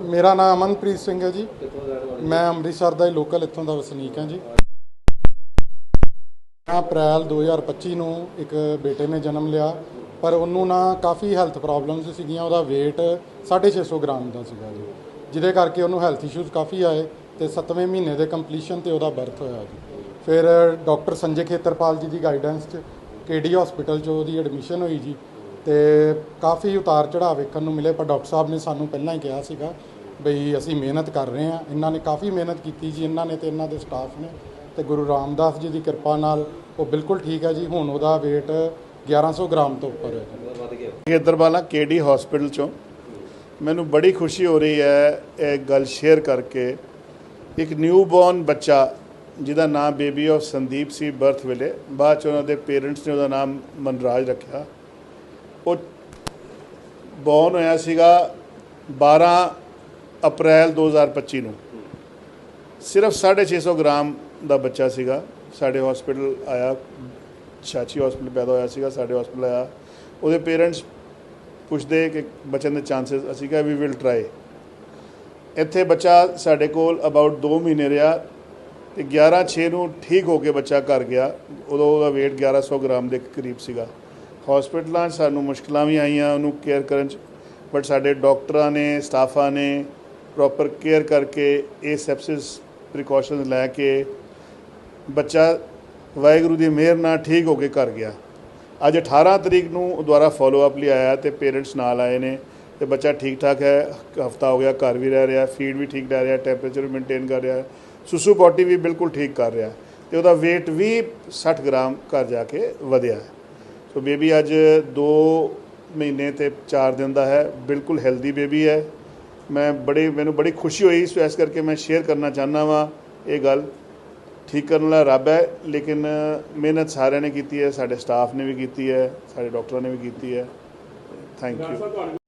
ਮੇਰਾ ਨਾਮ ਅਮਨਪ੍ਰੀਤ ਸਿੰਘ ਹੈ ਜੀ। ਮੈਂ ਅੰਮ੍ਰਿਤਸਰ ਦਾ ਹੀ ਲੋਕਲ ਇੱਥੋਂ ਦਾ ਵਸਨੀਕ ਹਾਂ ਜੀ। 11 ਅਪ੍ਰੈਲ 2025 ਨੂੰ ਇੱਕ ਬੇਟੇ ਨੇ ਜਨਮ ਲਿਆ, ਪਰ ਉਹਨੂੰ ਨਾ ਕਾਫੀ ਹੈਲਥ ਪ੍ਰੋਬਲਮਸ ਸੀਗੀਆਂ, ਉਹਦਾ weight 650 ਗ੍ਰਾਮ ਦਾ ਸੀਗਾ ਜੀ। ਜਿਹਦੇ ਕਰਕੇ ਉਹਨੂੰ ਹੈਲਥ ਇਸ਼ੂਜ਼ ਕਾਫੀ ਆਏ ਤੇ 7ਵੇਂ ਮਹੀਨੇ ਦੇ ਕੰਪਲੀਸ਼ਨ ਤੇ ਉਹਦਾ ਬਰਥ ਹੋਇਆ ਜੀ। ਫਿਰ ਡਾਕਟਰ ਸੰਜੇ ਖੇਤਰਪਾਲ ਜੀ ਦੀ ਗਾਈਡੈਂਸ 'ਚ ਕੇਡੀ ਹਸਪੀਟਲ 'ਚ ਉਹਦੀ ਐਡਮਿਸ਼ਨ ਹੋਈ ਜੀ ਤੇ ਕਾਫੀ ਉਤਾਰ ਚੜਾਅ ਵੇਖਣ ਨੂੰ ਮਿਲੇ, ਪਰ ਡਾਕਟਰ ਸਾਹਿਬ ਨੇ ਸਾਨੂੰ ਪਹਿਲਾਂ ਹੀ ਕਿਹਾ ਸੀਗਾ ਬਈ ਅਸੀਂ ਮਿਹਨਤ ਕਰ ਰਹੇ ਹਾਂ। ਇਹਨਾਂ ਨੇ ਕਾਫੀ ਮਿਹਨਤ ਕੀਤੀ ਜੀ, ਇਹਨਾਂ ਨੇ ਤੇ ਇਹਨਾਂ ਦੇ ਸਟਾਫ ਨੇ ਤੇ ਗੁਰੂ ਰਾਮਦਾਸ ਜੀ ਦੀ ਕਿਰਪਾ ਨਾਲ ਉਹ ਬਿਲਕੁਲ ਠੀਕ ਹੈ ਜੀ। ਹੁਣ ਉਹਦਾ weight 1100 ਗ੍ਰਾਮ ਤੋਂ ਉੱਪਰ ਹੈ। ਜੀ ਵੱਧ ਗਿਆ ਖੇਤਰਵਾਲਾ ਕੇਡੀ ਹਸਪੀਟਲ ਚੋਂ। ਮੈਨੂੰ ਬੜੀ ਖੁਸ਼ੀ ਹੋ ਰਹੀ ਹੈ ਇਹ ਗੱਲ ਸ਼ੇਅਰ ਕਰਕੇ। ਇੱਕ ਨਿਊਬੋਰਨ ਬੱਚਾ ਜਿਹਦਾ ਨਾਮ ਬੇਬੀ ਆਫ ਸੰਦੀਪ ਸੀ ਬਰਥ ਵੇਲੇ। ਬਾਅਦ ਚ ਉਹਨਾਂ ਦੇ ਪੇਰੈਂਟਸ ਨੇ ਉਹਦਾ ਨਾਮ ਮਨਰਾਜ ਰੱਖਿਆ। ਉਹ ਬੌਰਨ ਹੋਇਆ ਸੀਗਾ 12 ਅਪ੍ਰੈਲ 2025 ਨੂੰ। ਸਿਰਫ 650 ਗ੍ਰਾਮ ਦਾ ਬੱਚਾ ਸੀਗਾ। ਸਾਡੇ ਹਸਪੀਟਲ ਆਇਆ। ਛਾਚੀ ਹਸਪੀਟਲ ਪੈਦਾ ਹੋਇਆ ਸੀਗਾ। ਸਾਡੇ ਹਸਪੀਟਲ ਆਇਆ। ਉਹਦੇ ਪੇਰੈਂਟਸ ਪੁੱਛਦੇ ਕਿ ਬਚਣ ਦੇ ਚਾਂਸਸ ਅਸੀਂ ਕਿਹਾ ਵੀ ਵਿਲ ਟਰਾਈ ਇੱਥੇ ਬੱਚਾ ਸਾਡੇ ਕੋਲ ਅਬਾਊਟ 2 ਮਹੀਨੇ ਰਿਹਾ। ਤੇ 11 6 ਨੂੰ ਠੀਕ ਹੋ ਕੇ ਬੱਚਾ ਘਰ ਗਿਆ। ਉਦੋਂ ਉਹਦਾ weight 1100 ਗ੍ਰਾਮ ਦੇ ਕਰੀਬ ਸੀਗਾ। ਹਸਪੀਟਲਾਂ 'ਚ ਸਾਨੂੰ ਮੁਸ਼ਕਲਾਂ ਵੀ ਆਈਆਂ ਉਹਨੂੰ ਕੇਅਰ ਕਰਨ 'ਚ ਬਟ ਸਾਡੇ ਡਾਕਟਰਾਂ ਨੇ ਸਟਾਫਾਂ ਨੇ ਪ੍ਰੋਪਰ ਕੇਅਰ ਕਰਕੇ ਇਹ ਸੈਪਸਿਸ ਪ੍ਰੀਕਾਸ਼ਨਸ ਲੈ ਕੇ ਬੱਚਾ ਵਾਹਿਗੁਰੂ ਦੀ ਮਿਹਰ ਨਾਲ ਠੀਕ ਹੋ ਕੇ ਘਰ ਗਿਆ। ਅੱਜ 18 ਤਰੀਕ ਨੂੰ ਉਹ ਦੁਬਾਰਾ ਫਾਲੋ ਅਪ ਲਈ ਆਇਆ ਤੇ ਪੇਰੈਂਟਸ ਨਾਲ ਆਏ ਨੇ ਤੇ ਬੱਚਾ ਠੀਕ ਠਾਕ ਹੈ। ਹਫਤਾ ਹੋ ਗਿਆ, ਘਰ ਵੀ ਰਹਿ ਰਿਹਾ ਫੀਡ ਵੀ ਠੀਕ ਲੈ ਰਿਹਾ ਟੈਂਪਰੇਚਰ ਵੀ ਮੇਨਟੇਨ ਕਰ ਰਿਹਾ। ਸੁਸੂ ਪੋਟੀ ਵੀ ਬਿਲਕੁਲ ਠੀਕ ਕਰ ਰਿਹਾ ਤੇ ਉਹਦਾ weight ਵੀ 60 ਗ੍ਰਾਮ ਘਰ ਜਾ ਕੇ ਵਧਿਆ ਹੈ। ਸੋ ਬੇਬੀ ਅੱਜ 2 ਮਹੀਨੇ ਤੇ 4 ਦਿਨ ਦਾ ਹੈ, ਬਿਲਕੁਲ ਹੈਲਦੀ ਬੇਬੀ ਹੈ। ਮੈਂ ਬੜੀ, ਮੈਨੂੰ ਬੜੀ ਖੁਸ਼ੀ ਹੋਈ, ਸੋ ਇਸ ਕਰਕੇ ਮੈਂ ਸ਼ੇਅਰ ਕਰਨਾ ਚਾਹੁੰਦਾ ਵਾਂ ਇਹ ਗੱਲ। ਠੀਕ ਕਰਨ ਵਾਲਾ ਰੱਬ ਹੈ, ਲੇਕਿਨ ਮਿਹਨਤ ਸਾਰਿਆਂ ਨੇ ਕੀਤੀ ਹੈ, ਸਾਡੇ ਸਟਾਫ ਨੇ ਵੀ ਕੀਤੀ ਹੈ, ਸਾਡੇ ਡਾਕਟਰਾਂ ਨੇ ਵੀ ਕੀਤੀ ਹੈ। Thank you